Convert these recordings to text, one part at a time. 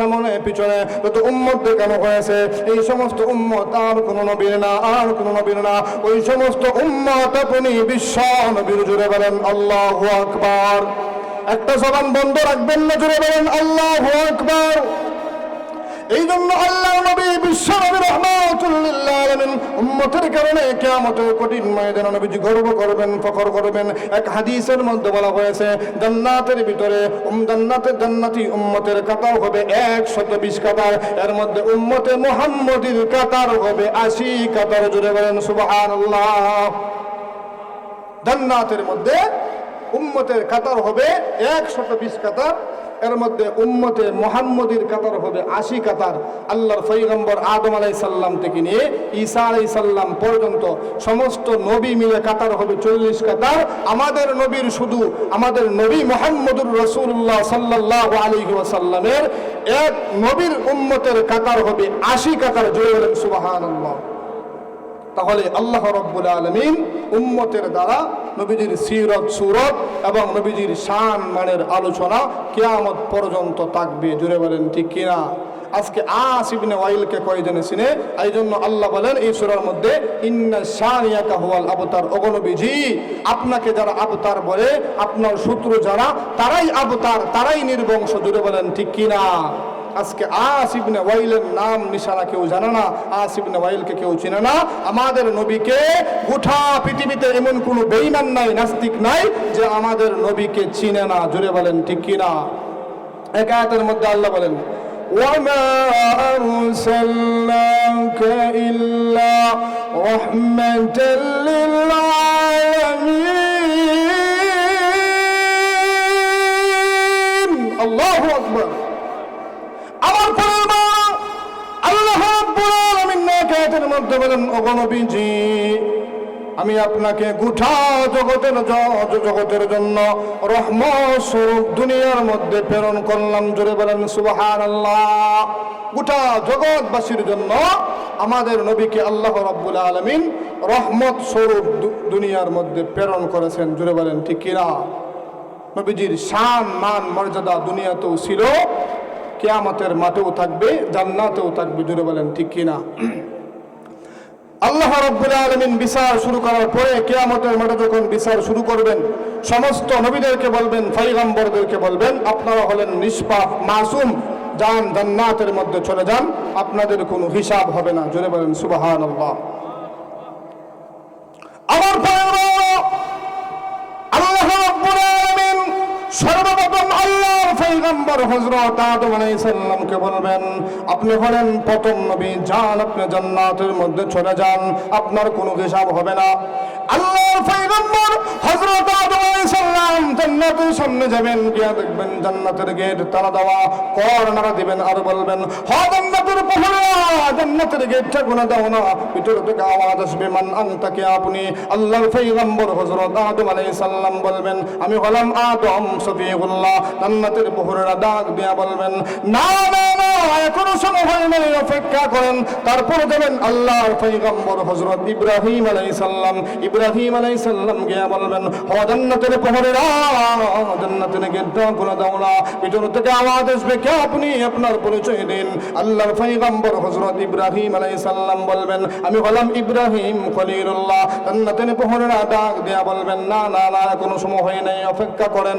সামনে, পিছনে, যত উম্মত দেখানো হয়েছে, এই সমস্ত উম্মত আর কোন নবীর না, আর কোন নবীর না। ওই সমস্ত উম্মত আপনি বিশ্ব নবীর জুড়ে বলেন, আল্লাহ আকবার। একটা জবান বন্ধ রাখবেন না জুড়ে বলেন, আল্লাহ আকবার। এই জন্য আল্লাহ নবী, বিশ্ব নবী রহমাতুল্লাহ উম্মতের কারণে কিয়ামতের কঠিন ময়দানে নবীজি গর্ব করবেন, ফখর করবেন। এক হাদিসের মধ্যে বলা হয়েছে, জান্নাতের ভিতরে উম জান্নাতের জান্নাতি উম্মতের কাতার হবে একশত বিশ কাতার। এর মধ্যে উম্মতে মুহাম্মদীর কাতার হবে আশি কাতার। জুড়ে বলেন, সুবহানাল্লাহ। জান্নাতের মধ্যে উম্মতের কাতার হবে একশত বিশ কাতার। এর মধ্যে উম্মতে মোহাম্মদীর কাতার হবে আশি কাতার। আল্লাহর ফৈগম্বর আদম আলাই সাল্লাম থেকে নিয়ে ঈসা আলাই সাল্লাম পর্যন্ত সমস্ত নবী মিলে কাতার হবে চল্লিশ কাতার। আমাদের নবীর শুধু আমাদের নবী মোহাম্মদুর রসুল্লাহ সাল্লাহ আলী ওয়াসাল্লামের এক নবীর উম্মতের কাতার হবে আশি কাতার। বলেন সুবাহান আল্লাহ তাহলে আল্লাহ রব্বুল আলমিন উম্মতের দ্বারা নবীজির সিরত, সুরত এবং নবীজির শান মানের আলোচনা কেয়ামত পর্যন্ত থাকবে। জুড়ে বলেন, ঠিক কিনা? আজকে আসিবিনে ওয়াইলকে কয়জনে চিনে? এই জন্য আল্লাহ বলেন এই সুরার মধ্যে, ইন্না শানিয়াকা হুয়াল আবতার। অগনবীজি আপনাকে যারা আবতার বলে, আপনার শত্রু যারা, তারাই আবতার, তারাই নির্বংশ। জুড়ে বলেন, ঠিক কিনা? আজকে আসিবনে ওয়াইলের নাম নিশানা কেউ জানে না আসিবনে ওয়াইলকে কেউ চিনে না আমাদের নবীকে গোটা পৃথিবীতে এমন কোনো বেইমান নাই নাস্তিক নাই যে আমাদের নবীকে চিনে না জুড়ে বলেন ঠিক কিনা এক আয়াতের মধ্যে আল্লাহ বলেন وما أرسلناك إلا رحمة للعالمين الله أكبر মধ্যে বলেন ওগো নবীজি আমি আপনাকে গোটা জগতের জগতের জন্য রহম স্বরূপ দুনিয়ার মধ্যে প্রেরণ করলাম। জোরে বলেন সুবাহার আল্লাহ গোটা জগৎবাসীর জন্য আমাদের নবীকে আল্লাহ রাব্বুল আলামিন রহমত স্বরূপ দুনিয়ার মধ্যে প্রেরণ করেছেন। জোরে বলেন, ঠিক কিনা? নবীজির শান, মান, মর্যাদা দুনিয়াতেও ছিল, কেয়ামতের মাঠেও থাকবে, জান্নাতেও থাকবে। জুড়ে বলেন, ঠিক কিনা? আল্লাহ রব্বুল আলমিন বিচার শুরু করার পরে কেয়ামতের মাঠে যখন বিচার শুরু করবেন, সমস্ত নবীদেরকে বলবেন ফাইগাম্বরদেরকে বলবেন, আপনারা হলেন নিষ্পাপ, মাসুম, যান জান্নাতের মধ্যে চলে যান, আপনাদের কোনো হিসাব হবে না। জুড়ে বলেন সুবাহান আল্লাহ পরে আল্লাহ রাব্বুল আলামিন সর্বপ্রথম আল্লাহর পয়গম্বর হযরত আদম আলাইহিস সালামকে বলবেন, আপনি হলেন প্রথম নবী, যান আপনি জান্নাতের মধ্যে চলে যান, আপনার কোনো হিসাব হবে না। আল্লাহর পয়গম্বর হজরত আদম আলাইহিস সালাম জান্নাতের সামনে যাবেন, গিয়া দেখবেন জান্নাতের গেট তালা দেওয়া, কর নাড়া দিবেন আর বলবেন, হ জান্নাতের প্রহরা জান্নাতের গেটটা গুনা দাও না, ভিতর থেকে আওয়াজ আসবে, মান আনতাকে আপনি? আল্লাহর পয়গম্বর হজরত আদম আলাইহিস সালাম বলবেন, আমি হলাম আদম সফিউল্লাহ জান্নাতের প্রহরা ডাক দিয়া বলবেন, না না না, এখনও সময় হয় অপেক্ষা করেন। তারপর যাবেন আল্লাহর পয়গম্বর হযরত ইব্রাহিম আলাইহিস সালাম। ইব্রাহিম আলাইহিস সালাম গিয়া বলবেন হ জান্নাতের প্রহরেরা গেটটা খুলে দাও না। ভিতর থেকে আওয়াজ আসবে, কে আপনি? আপনার পরিচয় দিন। আল্লাহর পয়গম্বর হযরত ইব্রাহিম আলাইহিস সালাম বলবেন, আমি হলাম ইব্রাহিম খলিলুল্লাহ। জান্নাতের প্রহরেরা ডাক দিয়া বলবেন, না না না কোনো সময় হয় নাই, অপেক্ষা করেন।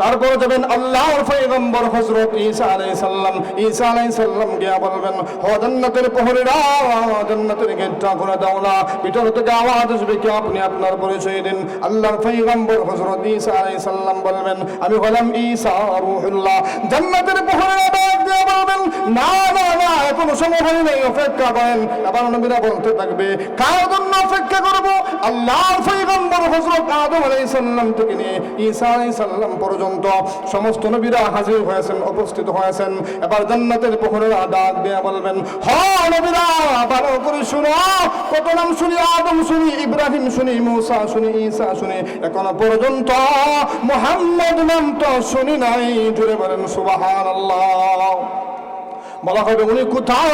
তারপর যাবেন আল্লাহর পয়গম্বর হযরত ঈসা আলাইহিস সালাম, ঈসা আলাইহিস সালাম গিয়া বলবেন, ও জান্নাতের প্রহরীরা জান্নাতের গেটটা খুলে দাও না, ভিতর থেকে আওয়াজ আসবে কি আপনি আপনার পরিচয় দিন? আল্লাহর পয়গম্বর হযরত ঈসা আলাইহিস সালাম বলবেন, আমি হলাম ঈসা রূহুল্লাহ। জান্নাতের প্রহরীরা ডাক দিয়ে বলবেন, না না না এখনও সময় হয় অপেক্ষা করেন। আবার নবীরা বলতে থাকবে, কার জন্য অপেক্ষা করব? আল্লাহর পয়গম্বর হযরত আদম সালাম থেকে নিয়ে ঈসা আলাইহিস সালাম পর্যন্ত পর্যন্ত সমস্ত নবীরা হাজির হয়েছেন, উপস্থিত হয়েছেন। এবার জান্নাতের পুকুরেরা ডাক দিয়ে বলবেন, হ নবীরা, ভালো করে শুনো। কত নাম শুনি, আদম শুনি, ইব্রাহিম শুনি, মুসা শুনি, ঈসা শুনি। এখনও পর্যন্ত মোহাম্মদ নাম তো শুনি নাই। জুড়ে বলেন সুবাহ আল্লাহ বলা হবে উনি কোথায়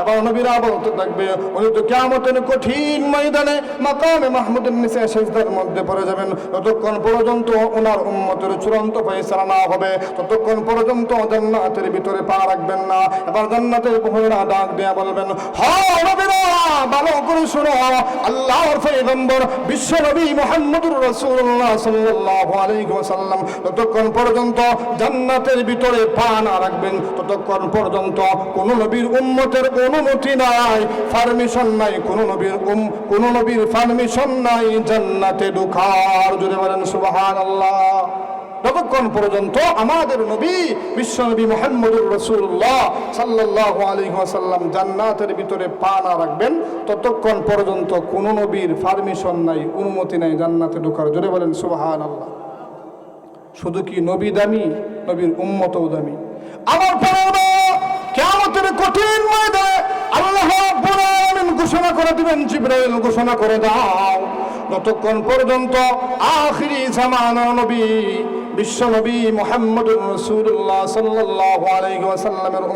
এবার নবীরা বলতে থাকবে। উনি তো কেমতের কঠিন ময়দানে, মাকামে মাহমুদের নিচে শেষদার মধ্যে পড়ে যাবেন। ততক্ষণ পর্যন্ত ওনার উম্মতের চূড়ান্ত ফয়সালা না হবে, ততক্ষণ পর্যন্ত জান্নাতের ভিতরে পা রাখবেন না। এবার জান্নাতের বহুরা ডাক দেয়া বলবেন, হ নবীরা, ভালো করে শোনো। আল্লাহর পয়গম্বর বিশ্ব নবী মুহাম্মদুর রাসূলুল্লাহ সাল্লাল্লাহু আলাইহি ওয়াসাল্লাম। ততক্ষণ পর্যন্ত জান্নাতের ভিতরে পা না রাখবেন, ততক্ষণ পর্যন্ত কোন নবীর উম্মতের অনুমতি নাই। পারমিশন নাই, কোন নবীর উম, কোন নবীর পারমিশন নাই জান্নাতে ঢোকার। জুড়ে বলেন, সুবহানাল্লাহ। ততক্ষণ পর্যন্ত আমাদের নবী বিশ্বনবী মোহাম্মদুর রসুল্লাহ সাল্লাহ আলী ওয়াসাল্লাম জান্নাতের ভিতরে পা না রাখবেন, ততক্ষণ পর্যন্ত কোনো নবীর পারমিশন নাই, অনুমতি নাই জান্নাতে ঢোকার। জোরে বলেন সুবাহান আল্লাহ শুধু কি নবী দামি? নবীর উম্মতও দামি। আমার কঠিন আল্লাহ ঘোষণা করে দিবেন, জিব্রাইল ঘোষণা করে দাও। যতক্ষণ পর্যন্ত আখিরি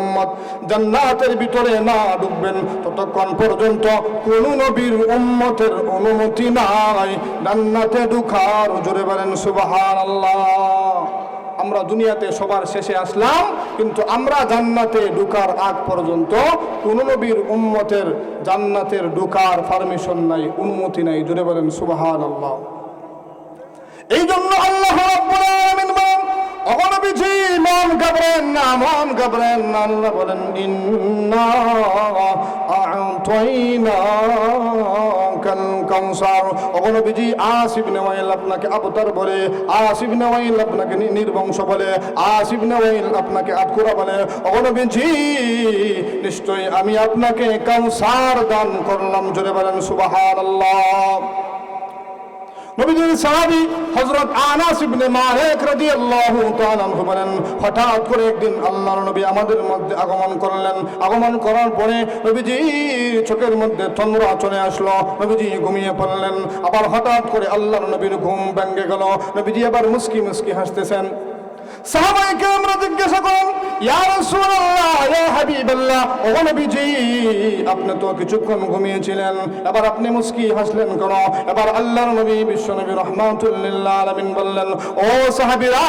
উম্মত জান্নাতের ভিতরে না ঢুকবেন ততক্ষণ পর্যন্ত কোন নবীর উম্মতের অনুমতি নাই। জান্নাতে ঢুকার জোরে বলেন, সুবহানাল্লাহ। আমরা দুনিয়াতে সবার শেষে আসলাম, কিন্তু আমরা জান্নাতে ঢুকার আগ পর্যন্ত কোন নবীর উম্মতের জান্নাতের ঢুকার পারমিশন নাই অনুমতি নাই। জুড়ে বলেন সুবাহান আল্লাহ এই জন্য আল্লাহ অগণবিজি না বলেন কাল কাউসার। অগণবিজি আসিফ নেওয়াইল আপনাকে আবতার বলে, আসিফ নেওয়াইল আপনাকে নির্বংশ বলে, আসিফ নেওয়াইল আপনাকে আটকুরা বলে। অগণবিজি নিশ্চয়ই আমি আপনাকে কাউসার দান করলাম, জোরে বলেন সুবহানাল্লাহ। নবীজির সাহাবী হযরত আনাস ইবনে মালিক রাদিয়াল্লাহু তাআলা আনহু বলেন, হঠাৎ করে একদিন আল্লাহর নবী আমাদের মধ্যে আগমন করলেন। আগমন করার পরে নবীজি চোখের মধ্যে তন্দ্রা চলে আসলো। নবীজি ঘুমিয়ে পড়লেন। আবার হঠাৎ করে আল্লাহর নবীর ঘুম ভেঙে গেল। নবীজি আবার মুসকি মুসকি হাসতেছেন। সাহাবাইকে আমরা জিজ্ঞাসা ও আপনি তো কিছুক্ষণ ঘুমিয়েছিলেন, এবার আপনি মুস্কি এবার বললেন, ও সাহাবীরা,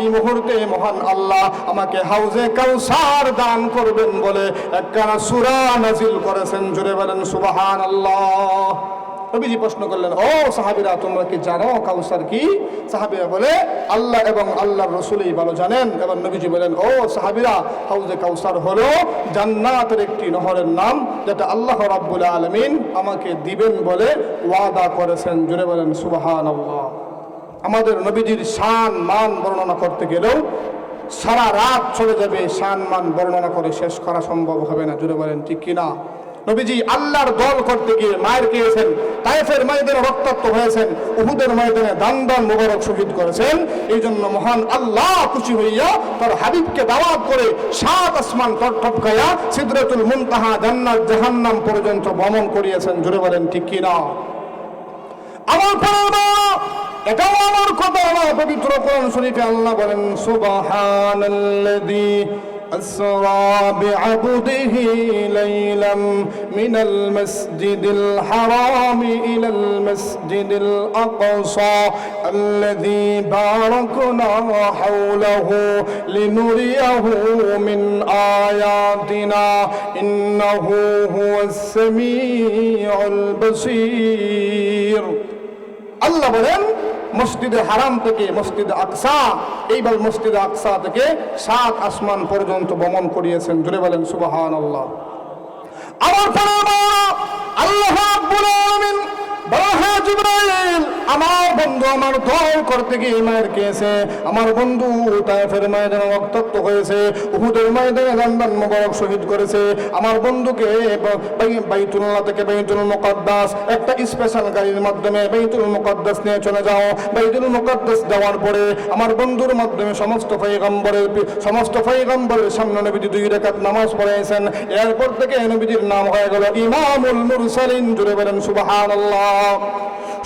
এই মুহূর্তে মহান আল্লাহ আমাকে হাউজে কাউসার দান করবেন বলে একখানা সুরা নাজিল করেছেন। জুড়ে বলেন, সুবহানাল্লাহ। নবীজি প্রশ্ন করলেন, ও সাহাবিরা, তোমরা কি জানো কাউসার কি? সাহাবিরা বলে, আল্লাহ এবং আল্লাহর রসুলই ভালো জানেন। এবং নবীজি বলেন, ও সাহাবিরা, হাউজে কাউসার হলো জান্নাতের একটি নহরের নাম, যেটা আল্লাহ রাব্বুল আলমিন আমাকে দিবেন বলে ওয়াদা করেছেন। জুড়ে বলেন সুবাহান আল্লাহ আমাদের নবীজির শান, মান বর্ণনা করতে গেলেও সারা রাত চলে যাবে শান, মান বর্ণনা করে শেষ করা সম্ভব হবে না। জুড়ে বলেন, ঠিক কিনা? নবীজি আল্লাহর দল করতে গিয়ে মায়ের খেয়েছেন তাইফের ময়দানে রক্তাক্ত হয়েছেন, উহুদের ময়দানে দান দান মুবারক শহীদ করেছেন। এই জন্য মহান আল্লাহ খুশি হইয়া তার হাবিবকে দাওয়াত করে সাত আসমান তর টপকাইয়া সিদরাতুল মুনতাহা জান্নাত জাহান্নাম পর্যন্ত ভ্রমণ করিয়েছেন। জুড়ে বলেন, ঠিক কিনা? আমার পরে এটাও আমার কথা আমার পবিত্র কোরআন শরীফে আল্লাহ বলেন, সুবহানাল্লাযী أسرى بعبده ليلا من المسجد الحرام إلى المسجد الأقصى الذي باركنا حوله لنريه من آياتنا. إنه هو السميع البصير. الله بلن মসজিদে হারাম থেকে মসজিদ আকসা, এইবার মসজিদ আকসা থেকে সাত আসমান পর্যন্ত ভ্রমণ করিয়েছেন। জুড়ে বলেন সুবাহান আল্লাহ পরে আল্লাহ আমার বন্ধু আমার দল করতে গিয়ে মায়ের আমার বন্ধু রক্তাক্ত হয়েছে, উহুদের মোবারক শহীদ করেছে। আমার বন্ধুকে বাইতুল্লাহ থেকে বাইতুল একটা স্পেশাল গাড়ির মাধ্যমে বাইতুল মুকদ্দাস নিয়ে চলে যাও। বাইতুল মুকদ্দাস যাওয়ার পরে আমার বন্ধুর মাধ্যমে সমস্ত পয়গম্বরের পি- সমস্ত পয়গম্বরের সামনে নবীজি দুই রেখাত নামাজ পড়াইছেন। এরপর থেকে নবীজির নাম হয়ে গেল ইমামুল মুরসালিন। জুড়ে বলেন, সুবহানাল্লাহ।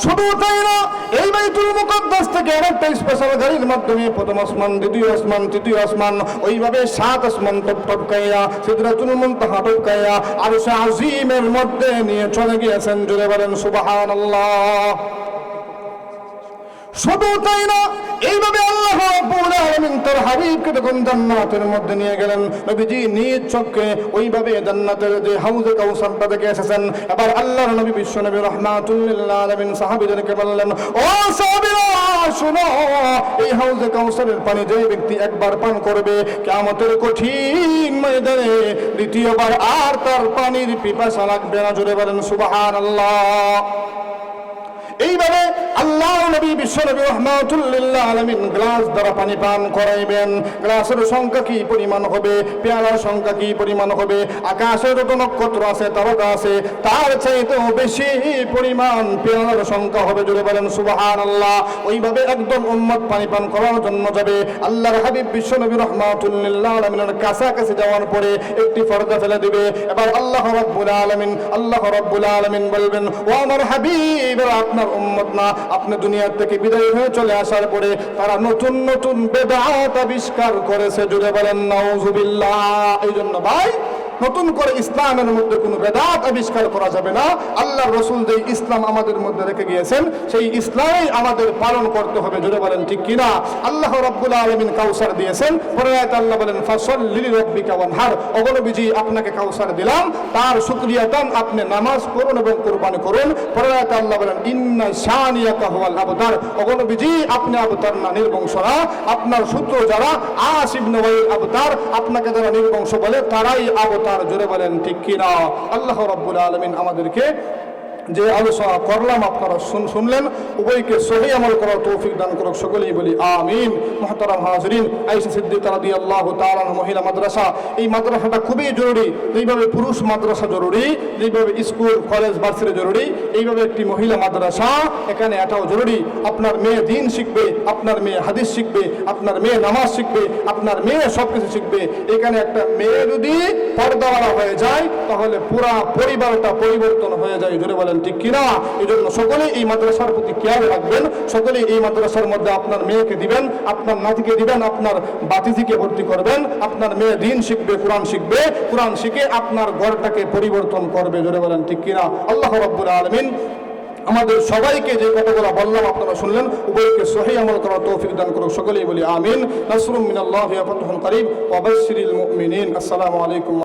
শুধু তাই না, এই বাইতুল মুকদ্দাস থেকে আরেকটা স্পেশাল গাড়ির মাধ্যমে প্রথম আসমান, দ্বিতীয় আসমান, তৃতীয় আসমান, ওইভাবে সাত আসমান টপ টপ কাইয়া, সিদরাতুল মুনতাহা টপ কাইয়া আর সে আজিমের মধ্যে নিয়ে চলে গিয়েছেন। জুড়ে বলেন, সুবহানাল্লাহ। শুধু তাই না, এইভাবে আল্লাহ তার হাবিবকে যখন জান্নাতের মধ্যে নিয়ে গেলেন, নবীজি নিজ চোখে ওইভাবে জান্নাতের যে হাউজে কাউসারটা দেখে এসেছেন। এবার আল্লাহর নবী বিশ্ব নবী রহমাতুল লিল আলামিন সাহাবীদেরকে বললেন, ও সাহাবীরা, শুনো, এই হাউজে কাউসারের পানি যে ব্যক্তি একবার পান করবে, কিয়ামতের কঠিন ময়দানে দ্বিতীয়বার আর তার পানির পিপাসা লাগবে না। জোরে বলেন, সুবহানাল্লাহ। এইভাবে আল্লাহ নবী বিশ্বনবী রহমাতুল্লিল্লাহ আলমিন গ্লাস দ্বারা পানি পান করাইবেন। গ্লাসের সংখ্যা কি পরিমাণ হবে? পেয়ালার সংখ্যা কি পরিমাণ হবে? আকাশের যত নক্ষত্র আছে তারকা আছে, তার চাইতেও বেশি পরিমাণ পেয়ালার সংখ্যা হবে। জুড়ে বলেন সুবাহান আল্লাহ ওইভাবে একদম উম্মত পানি পান করার জন্য যাবে। আল্লাহর হাবিব বিশ্বনবী রহমাতুল্লিল্লাহ আলমিনের কাছাকাছি যাওয়ার পরে একটি পর্দা ফেলে দিবে। এবার আল্লাহ রব্বুল আলমিন, আল্লাহ রব্বুল আলমিন বলবেন, ও আমার হাবিব, আপনার উম্মত না। আপনি দুনিয়ার থেকে বিদায় হয়ে চলে আসার পরে তারা নতুন নতুন বেদাত আবিষ্কার করেছে। জুড়ে বলেন, নাউজুবিল্লাহ। এই জন্য ভাই নতুন করে ইসলামের মধ্যে কোনো বেদাত আবিষ্কার করা যাবে না। আল্লাহ রসুল যে ইসলাম আমাদের মধ্যে রেখে গিয়েছেন, সেই ইসলামই আমাদের পালন করতে হবে জুড়ে বলেন ঠিক কিনা? আল্লাহ রব্বুল আলমিন কাউসার দিয়েছেন, পরে আয়াতে আল্লাহ বলেন ফসল লিলি রব্বিকা ওয়ানহার। অগণবিজি আপনাকে কাউসার দিলাম, তার শুক্রিয়া টান আপনি নামাজ করুন এবং কোরবানি করুন। পরে আল্লাহ বলেন, ইন্না শানিয়াকা হুয়াল আবতার। আপনি আবতার না, নির্বংশ না। আপনার সূত্র যারা আসিব নবাইল আবতার, আপনাকে যারা নির্বংশ বলে, তারাই আবতার। জোরে বলেন ঠিক কিনা? আল্লাহ রব্বুল আলমিন আমাদেরকে যে আলোচনা করলাম আপনারা শুন- শুনলেন, উভয়কে সহি আমল করার তৌফিক দান করুক সকলেই বলি, আমিন। মহতারাম হাজরিন আইসা সিদ্দিকা রাদি আল্লাহ তাআলা মহিলা মাদ্রাসা। এই মাদ্রাসাটা খুবই জরুরি। যেইভাবে পুরুষ মাদ্রাসা জরুরি, যেইভাবে স্কুল, কলেজ, ভার্সিটি জরুরি, এইভাবে একটি মহিলা মাদ্রাসা, এখানে এটাও জরুরি। আপনার মেয়ে দিন শিখবে, আপনার মেয়ে হাদিস শিখবে, আপনার মেয়ে নামাজ শিখবে, আপনার মেয়ে সব কিছু শিখবে। এখানে একটা মেয়ে যদি পর্দাওয়ালা হয়ে যায়, তাহলে পুরা পরিবারটা পরিবর্তন হয়ে যায়। জোরে বলেন ঠিক কিনা? এই জন্য সকলেই এই মাদ্রাসার প্রতি খেয়াল রাখবেন। সকলেই এই মাদ্রাসার মধ্যে আপনার মেয়েকে দিবেন, আপনার নাতিকে দিবেন, আপনার বাতিজিকে ভর্তি করবেন, আপনার মেয়ে দিন শিখবে, কোরআন শিখবে, কোরআন শিখে আপনার ঘরটাকে পরিবর্তন করবে। জোরে বলেন, ঠিক কিনা? আল্লাহ রব্বুল আলমিন আমাদের সবাইকে যে কথাগুলো বললাম, আপনারা শুনলেন, উভয়কে সহি আমল করার তৌফিক দান করুক। সকলেই বলি আমিন। নাসরুম মিনাল্লাহি ফাতহুন করিম। ওয়া বাশশিরিল মুমিনিন। আসসালামু আলাইকুম